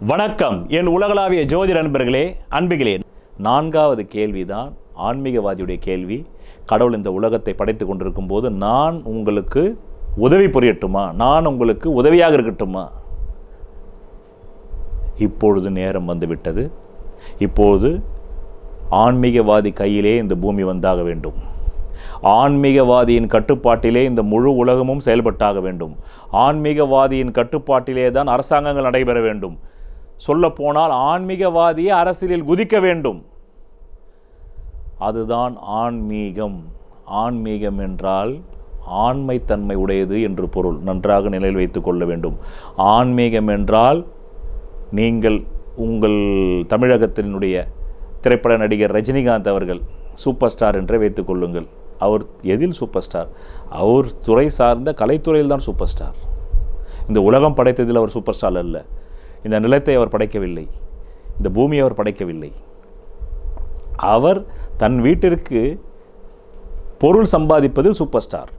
வணக்கம். என் உலகளாவிய ஜோதி நண்பர்களே அன்புகளே. நான்காவது கேள்விதான் ஆன்மீகவாதியுடைய கேள்வி. கடவுள் இந்த உலகத்தை படைத்து கொண்டிருக்கும் போது நான் உங்களுக்கு உதவி புரியட்டுமா? நான் உங்களுக்கு உதவியாக இருக்கட்டுமா? இப்பொழுது நேரம் வந்துவிட்டது. இப்போது ஆன்மீகவாதி கையிலே இந்த பூமி வந்தாக வேண்டும். ஆன்மீகவாதியின் கட்டுப்பாட்டிலே இந்த முழு உலகமும் செயல்பட்டாக வேண்டும். ஆன்மீகவாதியின் கட்டுப்பாட்டிலே தான் அரசாங்கங்கள் நடைபெற வேண்டும். சொல்லப்போனால் ஆன்மீகவாதியை அரசியலில் குதிக்க வேண்டும். அதுதான் ஆன்மீகம். ஆன்மீகம் என்றால் ஆண்மைத்தன்மை உடையது என்று பொருள். நன்றாக நிலையில் வைத்து கொள்ள வேண்டும். ஆன்மீகம் என்றால் நீங்கள் உங்கள் தமிழகத்தினுடைய திரைப்பட நடிகர் ரஜினிகாந்த் அவர்கள் சூப்பர் ஸ்டார் என்றே வைத்துக்கொள்ளுங்கள் அவர் எதில் சூப்பர் ஸ்டார்? அவர் துறை சார்ந்த கலைத்துறையில் தான் சூப்பர் ஸ்டார். இந்த உலகம் படைத்ததில் அவர் சூப்பர் ஸ்டார் அல்ல. இந்த நிலத்தை அவர் படைக்கவில்லை. இந்த பூமியை அவர் படைக்கவில்லை. அவர் தன் வீட்டிற்கு பொருள் சம்பாதிப்பதில் சூப்பர் ஸ்டார்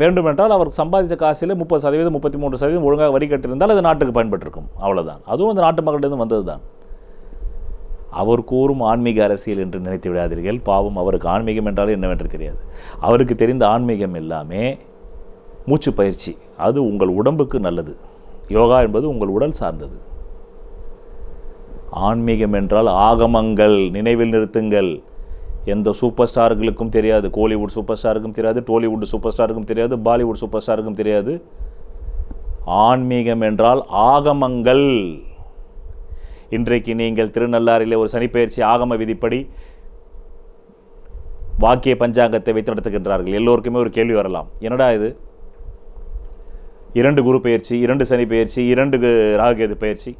வேண்டுமென்றால் அவர் சம்பாதித்த காசில் முப்பது சதவீதம் முப்பத்தி மூன்று சதவீதம் ஒழுங்காக வரி கட்டியிருந்தால் அது நாட்டுக்கு பயன்பட்டிருக்கும். அவ்வளோதான் அதுவும் அந்த நாட்டு மக்களிடம் வந்தது தான் அவர் கூறும் ஆன்மீக அரசியல் என்று நினைத்து விடாதீர்கள். பாவம் அவருக்கு ஆன்மீகம் என்றாலும் என்னவென்று தெரியாது. அவருக்கு தெரிந்த ஆன்மீகம் எல்லாமே மூச்சு பயிற்சி. அது உங்கள் உடம்புக்கு நல்லது. யோகா என்பது உங்கள் உடல் சார்ந்தது. ஆன்மீகம் என்றால் ஆகமங்கள் நினைவில் நிறுத்துங்கள். எந்த சூப்பர் ஸ்டார்களுக்கும் தெரியாது. கோலிவுட் சூப்பர் ஸ்டாருக்கும் தெரியாது. டோலிவுட் சூப்பர் ஸ்டாருக்கும் தெரியாது. பாலிவுட் சூப்பர் ஸ்டாருக்கும் தெரியாது. ஆன்மீகம் என்றால் ஆகமங்கள். இன்றைக்கு நீங்கள் திருநள்ளாறிலே ஒரு சனிப்பெயர்ச்சி ஆகம விதிப்படி வாக்கிய பஞ்சாங்கத்தை வைத்து நடத்துகின்றார்கள். எல்லோருக்குமே ஒரு கேள்வி வரலாம். என்னடா இது? இரண்டு குரு பயிற்சி இரண்டு சனி பயிற்சி இரண்டு கு- ராகுகேது பயிற்சி.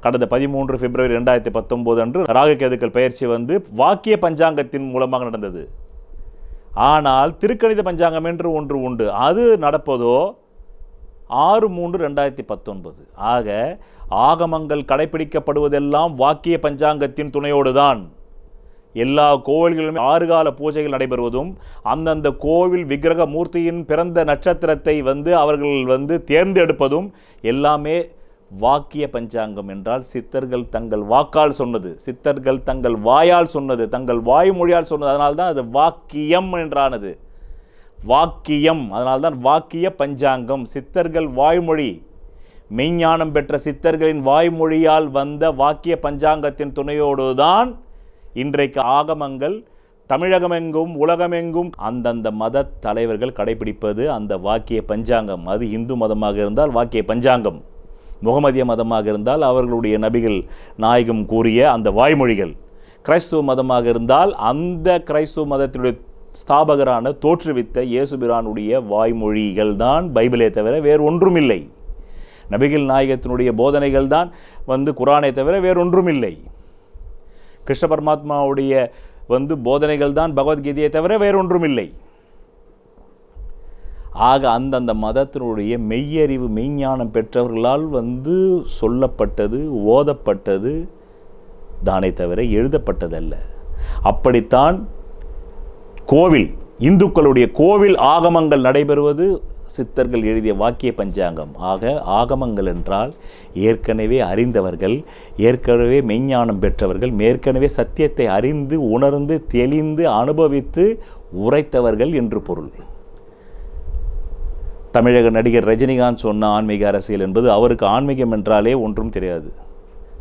கடந்த பதிமூன்று பிப்ரவரி ரெண்டாயிரத்தி பத்தொம்போது அன்று ராகுகேதுக்கள் பயிற்சி வந்து வாக்கிய பஞ்சாங்கத்தின் மூலமாக நடந்தது. ஆனால் திருக்கணித பஞ்சாங்கம் என்று ஒன்று உண்டு. அது நடப்பதோ ஆறு மூன்று ரெண்டாயிரத்தி பத்தொன்பது. ஆக ஆகமங்கள் கடைபிடிக்கப்படுவதெல்லாம் வாக்கிய பஞ்சாங்கத்தின் துணையோடு தான் எல்லா கோவில்களிலும் ஆறு கால பூஜைகள் நடைபெறுவதும் அந்தந்த கோவில் விக்கிரக மூர்த்தியின் பிறந்த நட்சத்திரத்தை வந்து அவர்கள் வந்து தேர்ந்தெடுப்பதும் எல்லாமே வாக்கிய பஞ்சாங்கம் என்றால் சித்தர்கள் தங்கள் வாக்கால் சொன்னது சித்தர்கள் தங்கள் வாயால் சொன்னது தங்கள் வாய்மொழியால் சொன்னது. அதனால்தான் அது வாக்கியம் என்றானது. வாக்கியம் அதனால்தான் வாக்கிய பஞ்சாங்கம். சித்தர்கள் வாய்மொழி மெய்ஞானம் பெற்ற சித்தர்களின் வாய்மொழியால் வந்த வாக்கிய பஞ்சாங்கத்தின் துணையோடு தான் இன்றைக்கு ஆகமங்கள் தமிழகமெங்கும் உலகமெங்கும் அந்தந்த மத தலைவர்கள் கடைபிடிப்பது அந்த வாக்கிய பஞ்சாங்கம். அது இந்து மதமாக இருந்தால் வாக்கிய பஞ்சாங்கம். முகமதிய மதமாக இருந்தால் அவர்களுடைய நபிகள் நாயகம் கூறிய அந்த வாய்மொழிகள். கிறைஸ்துவ மதமாக இருந்தால் அந்த கிறைஸ்துவ மதத்தினுடைய ஸ்தாபகரான தோற்றுவித்த இயேசுபிரானுடைய வாய்மொழிகள் தான் பைபிளே தவிர வேறு ஒன்றுமில்லை. நபிகள் நாயகத்தினுடைய போதனைகள் தான் வந்து குரானை தவிர வேறொன்றுமில்லை. கிருஷ்ண பரமாத்மாவுடைய வந்து போதனைகள் தான் பகவத்கீதையை தவிர வேறொன்றும் இல்லை ஆக அந்தந்த மதத்தினுடைய மெய்யறிவு மெய்ஞானம் பெற்றவர்களால் வந்து சொல்லப்பட்டது ஓதப்பட்டது தானே தவிர எழுதப்பட்டதல்ல. அப்படித்தான் கோவில் இந்துக்களுடைய கோவில் ஆகமங்கள் நடைபெறுவது சித்தர்கள் எழுதிய வாக்கிய பஞ்சாங்கம். ஆக ஆகமங்கள் என்றால் ஏற்கனவே அறிந்தவர்கள் ஏற்கனவே மெய்ஞானம் பெற்றவர்கள் ஏற்கனவே சத்தியத்தை அறிந்து உணர்ந்து தெளிந்து அனுபவித்து உரைத்தவர்கள் என்று பொருள். தமிழக நடிகர் ரஜினிகாந்த் சொன்ன ஆன்மீக அரசியல் என்பது அவருக்கு ஆன்மீகம் என்றாலே ஒன்றும் தெரியாது.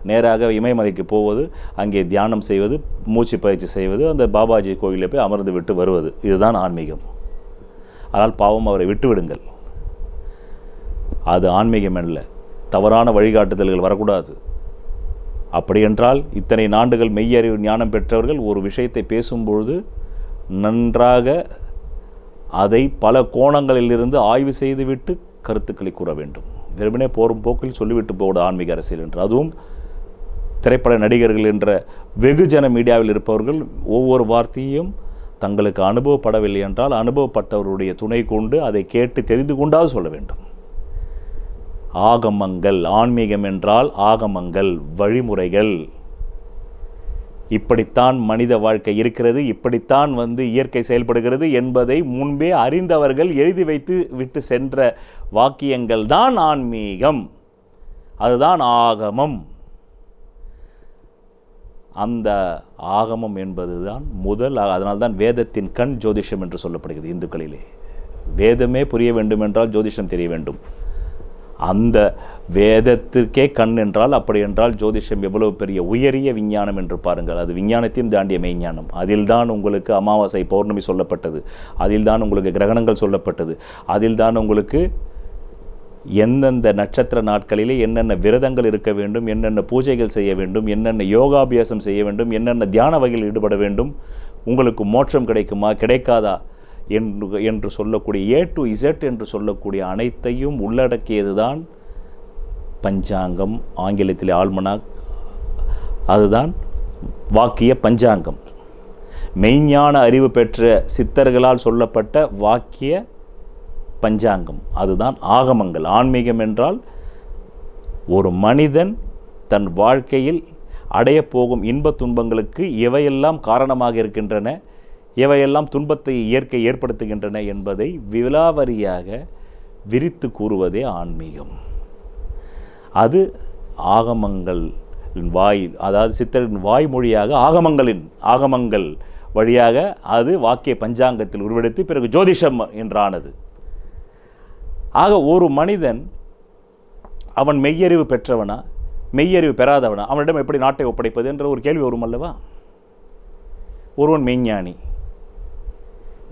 நேராக இமயமலைக்கு போவது அங்கே தியானம் செய்வது மூச்சு பயிற்சி செய்வது அந்த பாபாஜி கோயிலில் போய் அமர்ந்து விட்டு வருவது இதுதான் ஆன்மீகம். ஆனால் பாவம் அவரை விட்டுவிடுங்கள். அது ஆன்மீகம் அல்ல. தவறான வழிகாட்டுதல்கள் வரக்கூடாது. அப்படியென்றால் இத்தனை நாண்டுகள் மெய்யறிவு ஞானம் பெற்றவர்கள் ஒரு விஷயத்தை பேசும்பொழுது நன்றாக அதை பல கோணங்களிலிருந்து ஆய்வு செய்துவிட்டு கருத்துக்களை கூற வேண்டும். வெறுமனே போரும் போக்கில் சொல்லிவிட்டு போட ஆன்மீக அரசியல் என்று. அதுவும் திரைப்பட நடிகர்கள் என்ற வெகுஜன மீடியாவில் இருப்பவர்கள் ஒவ்வொரு வார்த்தையும் தங்களுக்கு அனுபவப்படவில்லை என்றால் அனுபவப்பட்டவருடைய துணை கொண்டு அதை கேட்டு தெரிந்து கொண்டாவது சொல்ல வேண்டும். ஆகமங்கள் ஆன்மீகம் என்றால் ஆகமங்கள் வழிமுறைகள். இப்படித்தான் மனித வாழ்க்கை இருக்கிறது இப்படித்தான் வந்து இயற்கை செயல்படுகிறது என்பதை முன்பே அறிந்தவர்கள் எழுதி வைத்து விட்டு சென்ற வாக்கியங்கள் தான் ஆன்மீகம். அதுதான் ஆகமம். அந்த ஆகமம் என்பதுதான் முதல் அதனால்தான் வேதத்தின் கண் ஜோதிஷம் என்று சொல்லப்படுகிறது இந்துக்களிலே. வேதமே புரிய வேண்டும் என்றால் ஜோதிஷம் தெரிய வேண்டும். அந்த வேதத்திற்கே கண் என்றால் அப்படி என்றால் ஜோதிஷம் எவ்வளவு பெரிய உயரிய விஞ்ஞானம் என்று பாருங்கள். அது விஞ்ஞானத்தையும் தாண்டிய மெய்ஞானம். அதில்தான் உங்களுக்கு அமாவாசை பௌர்ணமி சொல்லப்பட்டது. அதில்தான் உங்களுக்கு கிரகணங்கள் சொல்லப்பட்டது. அதில்தான் உங்களுக்கு எந்தெந்த நட்சத்திர நாட்களிலே என்னென்ன விரதங்கள் இருக்க வேண்டும் என்னென்ன பூஜைகள் செய்ய வேண்டும் என்னென்ன யோகாபியாசம் செய்ய வேண்டும் என்னென்ன தியான வகையில் ஈடுபட வேண்டும் உங்களுக்கு மோட்சம் கிடைக்குமா கிடைக்காதா என்று என்று சொல்லக்கூடிய ஏ டு இசட் என்று சொல்லக்கூடிய அனைத்தையும் உள்ளடக்கியது தான் பஞ்சாங்கம் ஆங்கிலத்தில் ஆழ்மனாக் அதுதான் வாக்கிய பஞ்சாங்கம். மெய்ஞான அறிவு பெற்ற சித்தர்களால் சொல்லப்பட்ட வாக்கிய பஞ்சாங்கம். அதுதான் ஆகமங்கள். ஆன்மீகம் என்றால் ஒரு மனிதன் தன் வாழ்க்கையில் அடையப் போகும் இன்ப துன்பங்களுக்கு எவையெல்லாம் காரணமாக இருக்கின்றன எவையெல்லாம் துன்பத்தை இயற்கை ஏற்படுத்துகின்றன என்பதை விலாவரியாக விரித்து கூறுவதே ஆன்மீகம். அது ஆகமங்கள் வாய் அதாவது சித்தரின் வாய்மொழியாக ஆகமங்களின் ஆகமங்கள் வழியாக அது வாக்கிய பஞ்சாங்கத்தில் உருவெடுத்து பிறகு ஜோதிஷம் என்றானது. ஆக ஒரு மனிதன் அவன் மெய்யறிவு பெற்றவனா மெய்யறிவு பெறாதவனா அவனிடம் எப்படி நாட்டை ஒப்படைப்பது என்ற ஒரு கேள்வி வரும் அல்லவா? ஒருவன் மெய்ஞானி.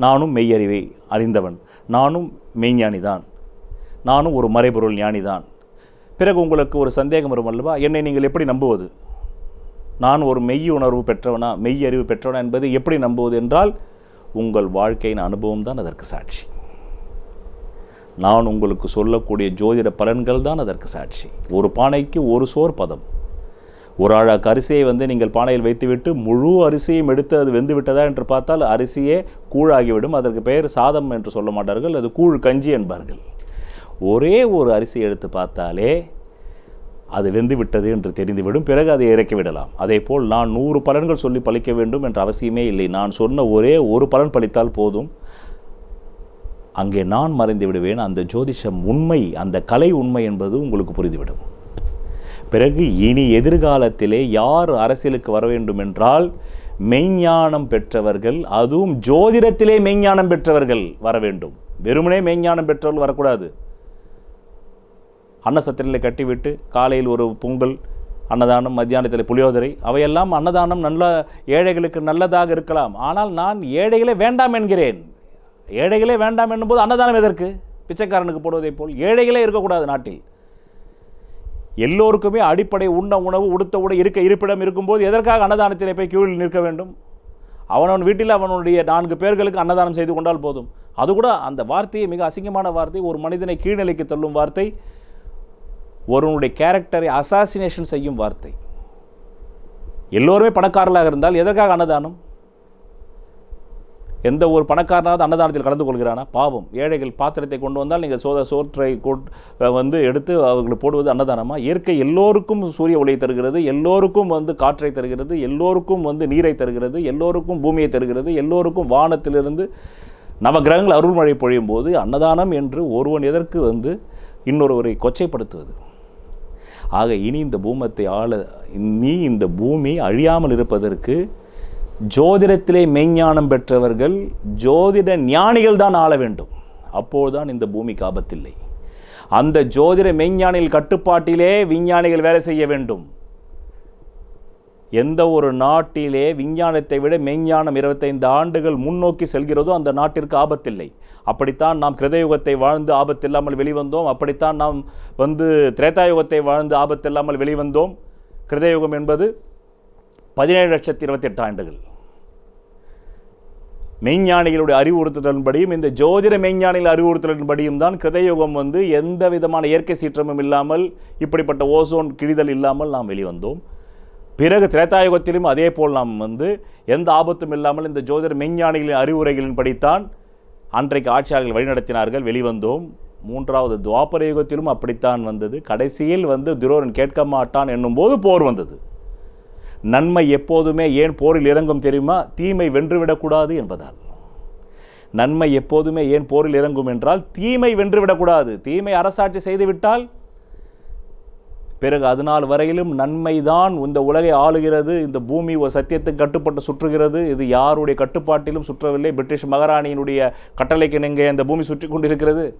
நானும் மெய்யறிவை அறிந்தவன். நானும் மெய்ஞானி தான் நானும் ஒரு மறைபொருள் ஞானி தான் பிறகு உங்களுக்கு ஒரு சந்தேகம் வரும் அல்லவா? என்னை நீங்கள் எப்படி நம்புவது? நான் ஒரு மெய் உணர்வு பெற்றவனா மெய் அறிவு பெற்றவனா என்பதை எப்படி நம்புவது என்றால் உங்கள் வாழ்க்கையின் அனுபவம் தான் அதற்கு சாட்சி. நான் உங்களுக்கு சொல்லக்கூடிய ஜோதிட பலன்கள் தான் அதற்கு சாட்சி. ஒரு பானைக்கு ஒரு சோர் பதம். ஒரு அழகு அரிசியை வந்து நீங்கள் பானையில் வைத்துவிட்டு முழு அரிசியும் எடுத்து அது வெந்து விட்டதா என்று பார்த்தால் அரிசியே கூழாகிவிடும். அதற்கு பெயர் சாதம் என்று சொல்ல மாட்டார்கள் அது கூழ் கஞ்சி என்பார்கள். ஒரே ஒரு அரிசி எடுத்து பார்த்தாலே அது வெந்து விட்டது என்று தெரிந்துவிடும் பிறகு அதை இறக்கிவிடலாம் அதே போல் நான் நூறு பலன்கள் சொல்லி பழிக்க வேண்டும் என்ற அவசியமே இல்லை. நான் சொன்ன ஒரே ஒரு பலன் பழித்தால் போதும். அங்கே நான் மறைந்து விடுவேன் அந்த ஜோதிஷம் உண்மை அந்த கலை உண்மை என்பது உங்களுக்கு புரிந்துவிடும். பிறகு இனி எதிர்காலத்திலே யார் அரசியலுக்கு வர வேண்டும் என்றால் மெய்ஞானம் பெற்றவர்கள் அதுவும் ஜோதிடத்திலே மெய்ஞானம் பெற்றவர்கள் வர வேண்டும். வெறுமனே மெய்ஞானம் பெற்றவர்கள் வரக்கூடாது. அன்னசத்திரங்களை கட்டிவிட்டு காலையில் ஒரு பொங்கல் அன்னதானம் மத்தியானத்தில் புளியோதரை அவையெல்லாம் அன்னதானம் நல்ல ஏழைகளுக்கு நல்லதாக இருக்கலாம். ஆனால் நான் ஏழைகளே வேண்டாம் என்கிறேன். ஏழைகளே வேண்டாம் என்னும்போது அன்னதானம் எதற்கு? பிச்சைக்காரனுக்கு போடுவதைப் போல் ஏழைகளே இருக்கக்கூடாது நாட்டில். எல்லோருக்குமே அடிப்படை உண்ண உணவு உடுத்த உடை இருக்க இருப்பிடம் இருக்கும்போது எதற்காக அன்னதானத்திலே போய் கியூவில் நிற்க வேண்டும்? அவனவன் வீட்டில் அவனுடைய நான்கு பேர்களுக்கு அன்னதானம் செய்து கொண்டால் போதும். அது கூட அந்த வார்த்தையை மிக அசிங்கமான வார்த்தை ஒரு மனிதனை கீழ்நிலைக்கு தள்ளும் வார்த்தை ஒருவனுடைய கேரக்டரை அசாசினேஷன் செய்யும் வார்த்தை. எல்லோருமே பணக்காரர்களாக இருந்தால் எதற்காக அன்னதானம்? எந்த ஒரு பணக்காரனாவது அன்னதானத்தில் கலந்து கொள்கிறானா? பாவம். ஏழைகள் பாத்திரத்தை கொண்டு வந்தால் நீங்கள் சோத சோற்றை வந்து எடுத்து அவர்களுக்கு போடுவது அன்னதானமாக இயற்கை எல்லோருக்கும் சூரிய ஒளியை தருகிறது எல்லோருக்கும் வந்து காற்றை தருகிறது எல்லோருக்கும் வந்து நீரை தருகிறது எல்லோருக்கும் பூமியை தருகிறது எல்லோருக்கும் வானத்திலிருந்து நவகிரகங்கள் அருள்மழை பொழியும் போது அன்னதானம் என்று ஒருவன் எதற்கு வந்து இன்னொருவரை கொச்சைப்படுத்துவது? ஆக இனி இந்த பூமத்தை ஆள நீ இந்த பூமி அழியாமல் இருப்பதற்கு ஜோதிடத்திலே மெய்ஞானம் பெற்றவர்கள் ஜோதிட ஞானிகள் தான் ஆள வேண்டும். அப்போதுதான் இந்த பூமிக்கு ஆபத்தில்லை அந்த ஜோதிட மெய்ஞானிகள் கட்டுப்பாட்டிலே விஞ்ஞானிகள் வேலை செய்ய வேண்டும். எந்த ஒரு நாட்டிலே விஞ்ஞானத்தை விட மெய்ஞானம் இருபத்தைந்து ஆண்டுகள் முன்னோக்கி செல்கிறதோ அந்த நாட்டிற்கு ஆபத்தில்லை. அப்படித்தான் நாம் கிருதயுகத்தை வாழ்ந்து ஆபத்தில்லாமல் வெளிவந்தோம். அப்படித்தான் நாம் வந்து திரேதாயுகத்தை வாழ்ந்து ஆபத்தில்லாமல் வெளிவந்தோம். கிருதயுகம் என்பது பதினேழு லட்சத்தி இருபத்தெட்டு ஆண்டுகள். மெய்ஞானிகளுடைய அறிவுறுத்தலின்படியும் இந்த ஜோதிட மெய்ஞானிகள் அறிவுறுத்தலின்படியும் தான் கிருதயுகம் வந்து எந்த விதமான இயற்கை சீற்றமும் இல்லாமல் இப்படிப்பட்ட ஓசோன் கிழிதல் இல்லாமல் நாம் வெளிவந்தோம். பிறகு திரேதாயுகத்திலும் அதே போல் நாம் வந்து எந்த ஆபத்தும் இல்லாமல் இந்த ஜோதிட மெய்ஞானிகளின் அறிவுரைகளின்படித்தான் அன்றைக்கு ஆட்சியாளர்கள் வழிநடத்தினார்கள் வெளிவந்தோம். மூன்றாவது துவாபர யுகத்திலும் அப்படித்தான் வந்தது. கடைசியில் வந்து துரோரன் கேட்க மாட்டான் என்னும் போது போர் வந்தது. நன்மை எப்போதுமே ஏன் போரில் இறங்கும் தெரியுமா? தீமை வென்றுவிடக்கூடாது என்பதால். நன்மை எப்போதுமே ஏன் போரில் இறங்கும் என்றால் தீமை வென்றுவிடக்கூடாது. தீமை அரசாட்சி செய்துவிட்டால் பிறகு அதனால் வரையிலும் நன்மைதான் இந்த உலகை ஆளுகிறது. இந்த பூமி ஒரு சத்தியத்துக்கு கட்டுப்பட்டு சுற்றுகிறது. இது யாருடைய கட்டுப்பாட்டிலும் சுற்றவில்லை. பிரிட்டிஷ் மகாராணியினுடைய கட்டளைக்கு நீங்கள் இந்த பூமி சுற்றி கொண்டிருக்கிறது.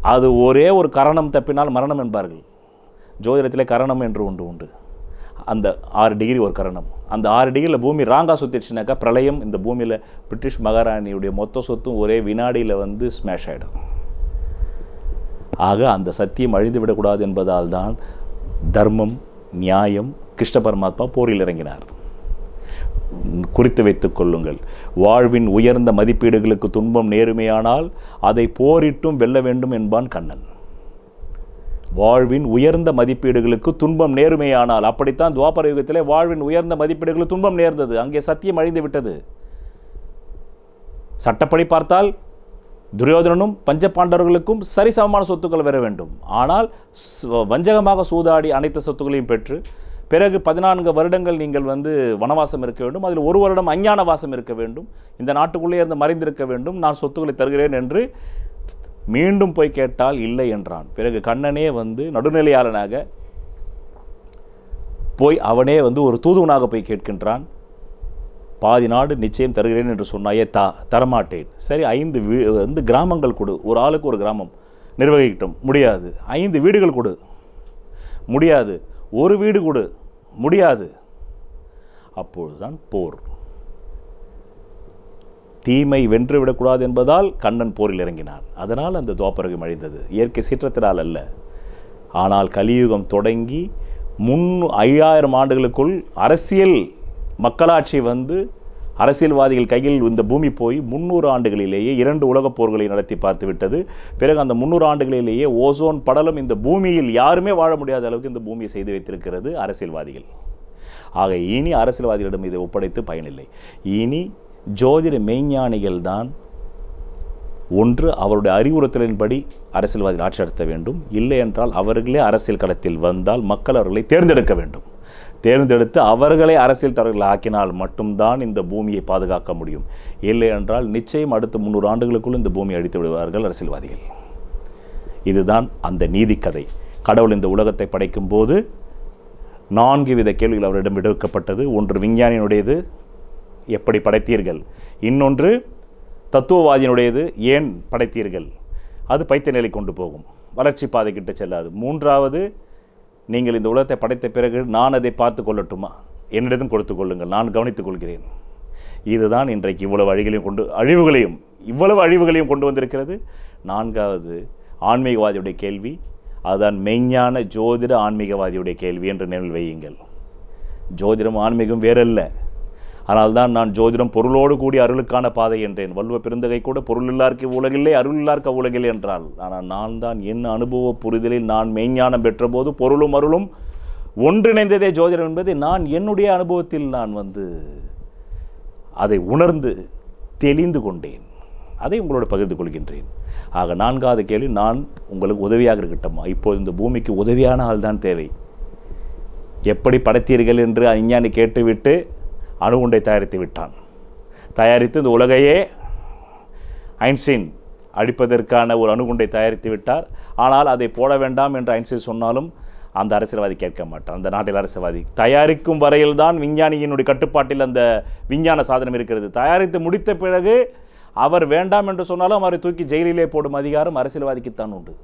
அது ஒரே ஒரு கரணம் தப்பினால் மரணம் என்பார்கள். ஜோதிடத்தில் கரணம் என்று ஒன்று உண்டு. அந்த ஆறு டிகிரி ஒரு கரணம். அந்த ஆறு டிகிரியில் பூமி ராங்கா சுற்றிடுச்சுனாக்கா பிரளயம் இந்த பூமியில் பிரிட்டிஷ் மகாராணியுடைய மொத்த சொத்தும் ஒரே வினாடியில் வந்து ஸ்மேஷ் ஆகிடும் ஆக அந்த சத்தியம் அழிந்து விடக்கூடாது என்பதால் தான் தர்மம் நியாயம் கிருஷ்ண பரமாத்மா போரில் இறங்கினார். குறித்து வைத்துக் கொள்ளுங்கள். வாழ்வின் உயர்ந்த மதிப்பீடுகளுக்கு துன்பம் நேருமையானால் அதை போரிட்டும் வெல்ல வேண்டும் என்பான் கண்ணன். வாழ்வின் உயர்ந்த மதிப்பீடுகளுக்கு துன்பம் நேருமையானால் அப்படித்தான் துவாபர யுகத்திலே வாழ்வின் உயர்ந்த மதிப்பீடுகளுக்கு துன்பம் நேர்ந்தது. அங்கே சத்தியம் அழிந்து விட்டது. சட்டப்படி பார்த்தால் துரியோதனனும் பஞ்சபாண்டவர்களுக்கும் சரிசமமான சொத்துக்கள் வர வேண்டும். ஆனால் வஞ்சகமாக சூதாடி அனைத்து சொத்துக்களையும் பெற்று பிறகு பதினான்கு வருடங்கள் நீங்கள் வந்து வனவாசம் இருக்க வேண்டும். அதில் ஒரு வருடம் அஞ்ஞான வாசம் இருக்க வேண்டும். இந்த நாட்டுக்குள்ளே இருந்து மறைந்திருக்க வேண்டும். நான் சொத்துக்களை தருகிறேன் என்று மீண்டும் போய் கேட்டால் இல்லை என்றான். பிறகு கண்ணனே வந்து நடுநிலையாளனாக போய் அவனே வந்து ஒரு தூதுவனாக போய் கேட்கின்றான். பாதி நாடு நிச்சயம் தருகிறேன் என்று சொன்னாயே தா தரமாட்டேன். சரி ஐந்து வீ வந்து கிராமங்கள் கொடு. ஒரு ஆளுக்கு ஒரு கிராமம். நிர்வகிக்கட்டும். முடியாது. ஐந்து வீடுகள் கொடு. முடியாது. ஒரு வீடு கொடு. முடியாது. அப்பொழுதுதான் போர். தீமை வென்று விடக்கூடாது என்பதால் கண்ணன் போரில் இறங்கினான். அதனால் அந்த துவாபரகம் அழிந்தது இயற்கை சீற்றத்தினால் அல்ல. ஆனால் கலியுகம் தொடங்கி முன் ஐயாயிரம் ஆண்டுகளுக்குள் அரசியல் மக்களாட்சி வந்து அரசியல்வாதிகள் கையில் இந்த பூமி போய் முந்நூறு ஆண்டுகளிலேயே இரண்டு உலகப் போர்களை நடத்தி பார்த்து விட்டது. பிறகு அந்த முந்நூறு ஆண்டுகளிலேயே ஓசோன் படலம் இந்த பூமியில் யாருமே வாழ முடியாத அளவுக்கு இந்த பூமியை செய்து வைத்திருக்கிறது அரசியல்வாதிகள். ஆக இனி அரசியல்வாதிகளிடம் இதை ஒப்படைத்து பயனில்லை. இனி ஜோதிட மெய்ஞானிகள் தான் ஒன்று அவருடைய அறிவுறுத்தலின்படி அரசியல்வாதிகள் ஆட்சி நடத்த வேண்டும். இல்லை என்றால் அவர்களே அரசியல் களத்தில் வந்தால் மக்கள் அவர்களை தேர்ந்தெடுக்க வேண்டும். தேர்ந்தெடுத்து அவர்களை அரசியல் தலைவர்கள் ஆக்கினால் மட்டும்தான் இந்த பூமியை பாதுகாக்க முடியும். இல்லை என்றால் நிச்சயம் அடுத்த முந்நூறு ஆண்டுகளுக்குள் இந்த பூமியை அழித்து விடுவார்கள் அரசியல்வாதிகள். இதுதான் அந்த நீதி கதை கடவுள் இந்த உலகத்தை படைக்கும் போது நான்கு வித கேள்விகள் அவரிடம் எடுக்கப்பட்டது. ஒன்று விஞ்ஞானியினுடையது எப்படி படைத்தீர்கள்? இன்னொன்று தத்துவவாதியினுடையது ஏன் படைத்தீர்கள்? அது பைத்திய நிலை கொண்டு போகும். வளர்ச்சி பாதை கிட்ட செல்லாது. மூன்றாவது நீங்கள் இந்த உலகத்தை படைத்த பிறகு நான் அதை பார்த்து கொள்ளட்டுமா? என்னிடம் கொடுத்து கொள்ளுங்கள். நான் கவனித்துக் கொள்கிறேன். இதுதான் இன்றைக்கு இவ்வளவு அழிகளையும் கொண்டு அழிவுகளையும் இவ்வளவு அழிவுகளையும் கொண்டு வந்திருக்கிறது. நான்காவது ஆன்மீகவாதியுடைய கேள்வி. அதுதான் மெய்ஞான ஜோதிட ஆன்மீகவாதியுடைய கேள்வி என்று நினைவில் வையுங்கள். ஜோதிடம் ஆன்மீகம் வேறல்ல. ஆனால் தான் நான் ஜோதிடம் பொருளோடு கூடிய அருளுக்கான பாதை என்றேன். வல்வ பெருந்தகை கூட பொருள் இல்லார்க்கு உலகில்லை அருள் இல்லார்க்க உலகில் என்றால் ஆனால் நான் தான் என் அனுபவ புரிதலில் நான் மெய்ஞானம் பெற்றபோது பொருளும் அருளும் ஒன்றிணைந்ததே ஜோதிடம் என்பதை நான் என்னுடைய அனுபவத்தில் நான் வந்து அதை உணர்ந்து தெளிந்து கொண்டேன். அதை உங்களோடு பகிர்ந்து கொள்கின்றேன். ஆக நான்காவது கேள்வி நான் உங்களுக்கு உதவியாக இருக்கட்டுமா? இப்போது இந்த பூமிக்கு உதவியான ஆள் தான் தேவை. எப்படி படைத்தீர்கள் என்று அஞ்ஞானி கேட்டுவிட்டு அணுகுண்டை தயாரித்து விட்டான். தயாரித்து இந்த உலகையே ஐன்ஸ்டீன் அடிப்பதற்கான ஒரு அணுகுண்டை தயாரித்து விட்டார். ஆனால் அதை போட வேண்டாம் என்று ஐன்ஸ்டீன் சொன்னாலும் அந்த அரசியல்வாதி கேட்க மாட்டான். அந்த நாட்டில் அரசியல்வாதி தயாரிக்கும் வரையில் தான் விஞ்ஞானியினுடைய கட்டுப்பாட்டில் அந்த விஞ்ஞான சாதனம் இருக்கிறது. தயாரித்து முடித்த பிறகு அவர் வேண்டாம் என்று சொன்னாலும் அவரை தூக்கி ஜெயிலிலே போடும் அதிகாரம் அரசியல்வாதிக்குத்தான் உண்டு.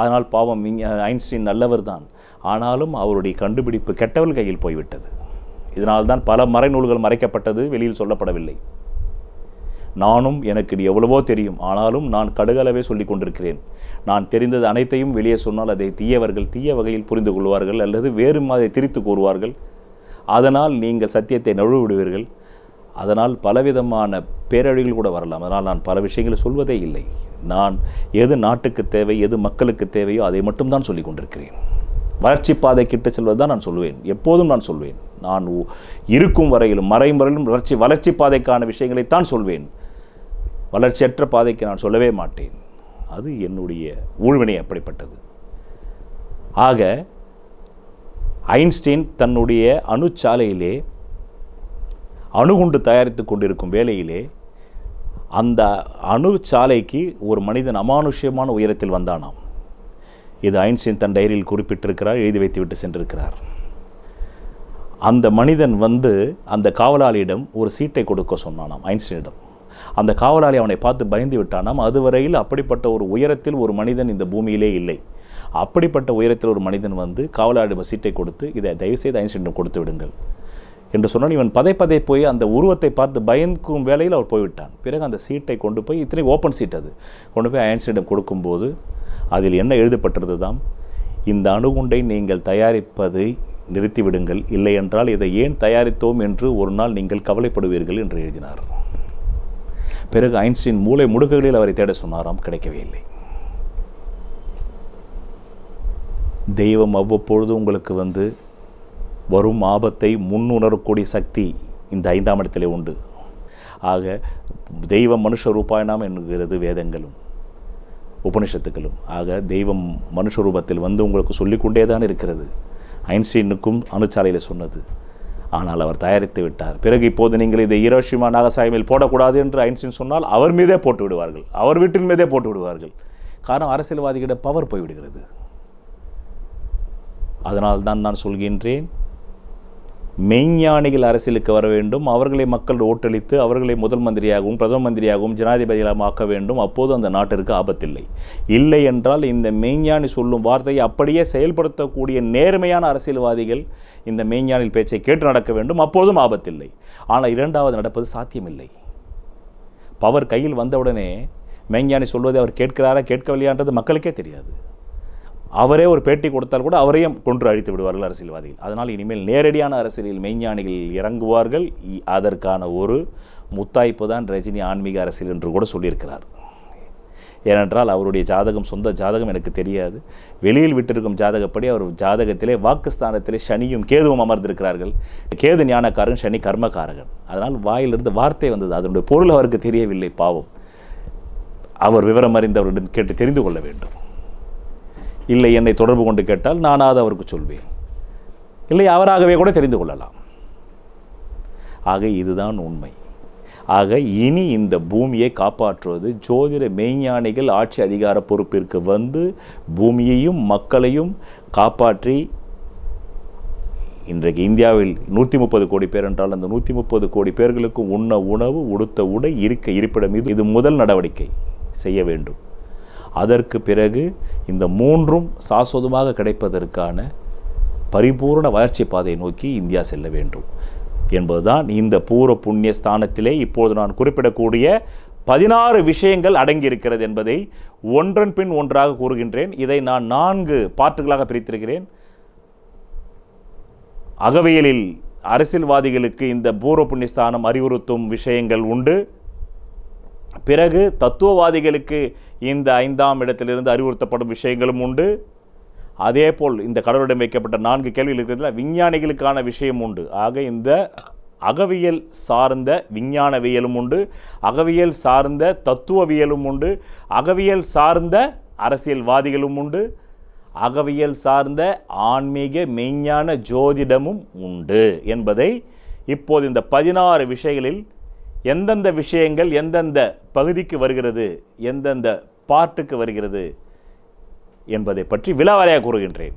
அதனால் பாவம் விஞ்ஞா ஐன்ஸ்டீன் நல்லவர் தான் ஆனாலும் அவருடைய கண்டுபிடிப்பு கெட்டவள் கையில் போய்விட்டது. இதனால்தான் பல மறைநூல்கள் மறைக்கப்பட்டது வெளியில் சொல்லப்படவில்லை. நானும் எனக்கு எவ்வளவோ தெரியும் ஆனாலும் நான் கடுகளவே சொல்லிக் கொண்டிருக்கிறேன். நான் தெரிந்தது அனைத்தையும் வெளியே சொன்னால் அதை தீயவர்கள் தீய வகையில் புரிந்து கொள்வார்கள் அல்லது வேறு மாதிரி திரித்து கூறுவார்கள். அதனால் நீங்கள் சத்தியத்தை நழுவிடுவீர்கள். அதனால் பலவிதமான பேரழிகள் கூட வரலாம். அதனால் நான் பல விஷயங்களை சொல்வதே இல்லை. நான் எது நாட்டுக்கு தேவை எது மக்களுக்கு தேவையோ அதை மட்டும்தான் சொல்லிக் கொண்டிருக்கிறேன். வளர்ச்சி பாதை கிட்ட செல்வது தான் நான் சொல்வேன். எப்போதும் நான் சொல்வேன். நான் இருக்கும் வரையிலும் மறையும் வரையிலும் வளர்ச்சி வளர்ச்சி பாதைக்கான விஷயங்களைத்தான் சொல்வேன். வளர்ச்சியற்ற பாதைக்கு நான் சொல்லவே மாட்டேன். அது என்னுடைய ஊழ்வினை அப்படிப்பட்டது. ஆக ஐன்ஸ்டீன் தன்னுடைய அணுச்சாலையிலே அணுகுண்டு தயாரித்து கொண்டிருக்கும் வேலையிலே அந்த அணுச்சாலைக்கு ஒரு மனிதன் அமானுஷ்யமான உயரத்தில் வந்தானாம். இது ஐன்ஸ்டீன் தன் டைரியில் குறிப்பிட்டிருக்கிறார் எழுதி வைத்துவிட்டு சென்றிருக்கிறார். அந்த மனிதன் வந்து அந்த காவலாளியிடம் ஒரு சீட்டை கொடுக்க சொன்னானாம் ஐன்ஸ்டீனிடம். அந்த காவலாளி அவனை பார்த்து பயந்து விட்டானாம் அதுவரையில் அப்படிப்பட்ட ஒரு உயரத்தில் ஒரு மனிதன் இந்த பூமியிலே இல்லை. அப்படிப்பட்ட உயரத்தில் ஒரு மனிதன் வந்து காவலாளியிடம் சீட்டை கொடுத்து இதை தயவுசெய்து ஐன்ஸ்டீனிடம் கொடுத்து விடுங்கள். என்று சொன்னால் இவன் பதை பதை போய் அந்த உருவத்தை பார்த்து பயந்துக்கும் வேலையில் அவர் போய்விட்டான். பிறகு அந்த சீட்டை கொண்டு போய் இத்தனை ஓப்பன் சீட் அது. கொண்டு போய் ஐன்ஸ்டீனிடம் கொடுக்கும்போது அதில் என்ன எழுதப்பட்டிருந்தது தாம் இந்த அணுகுண்டை நீங்கள் தயாரிப்பதை நிறுத்திவிடுங்கள். இல்லை என்றால் இதை ஏன் தயாரித்தோம் என்று ஒரு நாள் நீங்கள் கவலைப்படுவீர்கள் என்று எழுதினார். பிறகு ஐன்ஸ்டீன் மூளை முடுக்குகளில் அவரை தேட சொன்னாராம் கிடைக்கவே இல்லை. தெய்வம் அவ்வப்பொழுது உங்களுக்கு வந்து வரும் ஆபத்தை முன்னுணரக்கூடிய சக்தி இந்த ஐந்தாம் இடத்திலே உண்டு. ஆக தெய்வம் மனுஷ ரூபாயணம் என்கிறது வேதங்களும். உபனிஷத்துக்களும் ஆக தெய்வம் மனுஷ ரூபத்தில் வந்து உங்களுக்கு சொல்லிக்கொண்டே தான் இருக்கிறது. ஐன்ஸ்டீனுக்கும் அணுச்சாலையில் சொன்னது. ஆனால் அவர் தயாரித்து விட்டார். பிறகு இப்போது நீங்கள் இதை ஈரோஷிமா நாகசாயமில் போடக்கூடாது என்று ஐன்ஸ்டீன் சொன்னால் அவர் மீதே போட்டு விடுவார்கள். அவர் வீட்டின் மீதே போட்டு விடுவார்கள். காரணம் அரசியல்வாதிகளிட பவர் போய்விடுகிறது. அதனால் தான் நான் சொல்கின்றேன் மெய்ஞானிகள் அரசியலுக்கு வர வேண்டும். அவர்களை மக்கள் ஓட்டளித்து அவர்களை முதல் மந்திரியாகவும் பிரதம மந்திரியாகவும் ஜனாதிபதியாகவும் ஆக்க வேண்டும். அப்போது அந்த நாட்டிற்கு ஆபத்தில்லை. இல்லை என்றால் இந்த மெய்ஞானி சொல்லும் வார்த்தையை அப்படியே செயல்படுத்தக்கூடிய நேர்மையான அரசியல்வாதிகள் இந்த மெய்ஞானில் பேச்சை கேட்டு நடக்க வேண்டும். அப்போதும் ஆபத்தில்லை. ஆனால் இரண்டாவது நடப்பது சாத்தியமில்லை. பவர் கையில் வந்தவுடனே மெய்ஞானி சொல்வதை அவர் கேட்கிறாரா கேட்கவில்லையான்றது மக்களுக்கே தெரியாது. அவரே ஒரு பேட்டி கொடுத்தால் கூட அவரையும் கொன்று அழித்து விடுவார்கள் அரசியல்வாதிகள். அதனால் இனிமேல் நேரடியான அரசியலில் மெய்ஞானிகள் இறங்குவார்கள். அதற்கான ஒரு முத்தாய்ப்பு தான் ரஜினி ஆன்மீக அரசியல் என்று கூட சொல்லியிருக்கிறார். ஏனென்றால் அவருடைய ஜாதகம் சொந்த ஜாதகம் எனக்கு தெரியாது. வெளியில் விட்டிருக்கும் ஜாதகப்படி அவர் ஜாதகத்திலே வாக்குஸ்தானத்திலே சனியும் கேதுவும் அமர்ந்திருக்கிறார்கள். கேது ஞானக்காரன் சனி கர்மகாரகன் அதனால் வாயிலிருந்து வார்த்தை வந்தது. அதனுடைய பொருள் அவருக்கு தெரியவில்லை பாவம். அவர் விவரம் அறிந்தவரிடம் கேட்டு தெரிந்து கொள்ள வேண்டும். இல்லை என்னை தொடர்பு கொண்டு கேட்டால் நானாவது அவருக்கு சொல்வேன். இல்லை அவராகவே கூட தெரிந்து கொள்ளலாம். ஆக இதுதான் உண்மை. ஆக இனி இந்த பூமியை காப்பாற்றுவது ஜோதிட மெய்ஞானிகள் ஆட்சி அதிகார பொறுப்பிற்கு வந்து பூமியையும் மக்களையும் காப்பாற்றி இன்றைக்கு இந்தியாவில் நூற்றி முப்பது கோடி பேர் என்றால் அந்த நூற்றி முப்பது கோடி பேர்களுக்கு உண்ண உணவு உடுத்த உடை இருக்க இருப்பிடம் இது இது முதல் நடவடிக்கை செய்ய வேண்டும். அதற்கு பிறகு இந்த மூன்றும் சாஸ்வதமாக கிடைப்பதற்கான பரிபூர்ண வளர்ச்சி பாதையை நோக்கி இந்தியா செல்ல வேண்டும் என்பதுதான் இந்த பூர புண்ணிய ஸ்தானத்திலே இப்போது நான் குறிப்பிடக்கூடிய பதினாறு விஷயங்கள் அடங்கியிருக்கிறது என்பதை ஒன்றன் பின் ஒன்றாக கூறுகின்றேன். இதை நான் நான்கு பாட்டுகளாக பிரித்திருக்கிறேன். அகவியலில் அரசியல்வாதிகளுக்கு இந்த பூர்வ புண்ணியஸ்தானம் அறிவுறுத்தும் விஷயங்கள் உண்டு. பிறகு தத்துவவாதிகளுக்கு இந்த ஐந்தாம் இடத்திலிருந்து அறிவுறுத்தப்படும் விஷயங்களும் உண்டு. அதே போல் இந்த கடவுளிடம் வைக்கப்பட்ட நான்கு கேள்விகள் இருக்கிறதுல விஞ்ஞானிகளுக்கான விஷயம் உண்டு. ஆக இந்த அகவியல் சார்ந்த விஞ்ஞானவியலும் உண்டு. அகவியல் சார்ந்த தத்துவவியலும் உண்டு. அகவியல் சார்ந்த அரசியல்வாதிகளும் உண்டு. அகவியல் சார்ந்த ஆன்மீக மெய்ஞான ஜோதிடமும் உண்டு என்பதை இப்போது இந்த பதினாறு விஷயங்களில் எந்தெந்த விஷயங்கள் எந்தெந்த பகுதிக்கு வருகிறது எந்தெந்த பார்ட்டுக்கு வருகிறது என்பதை பற்றி விழாவாரியாக கூறுகின்றேன்.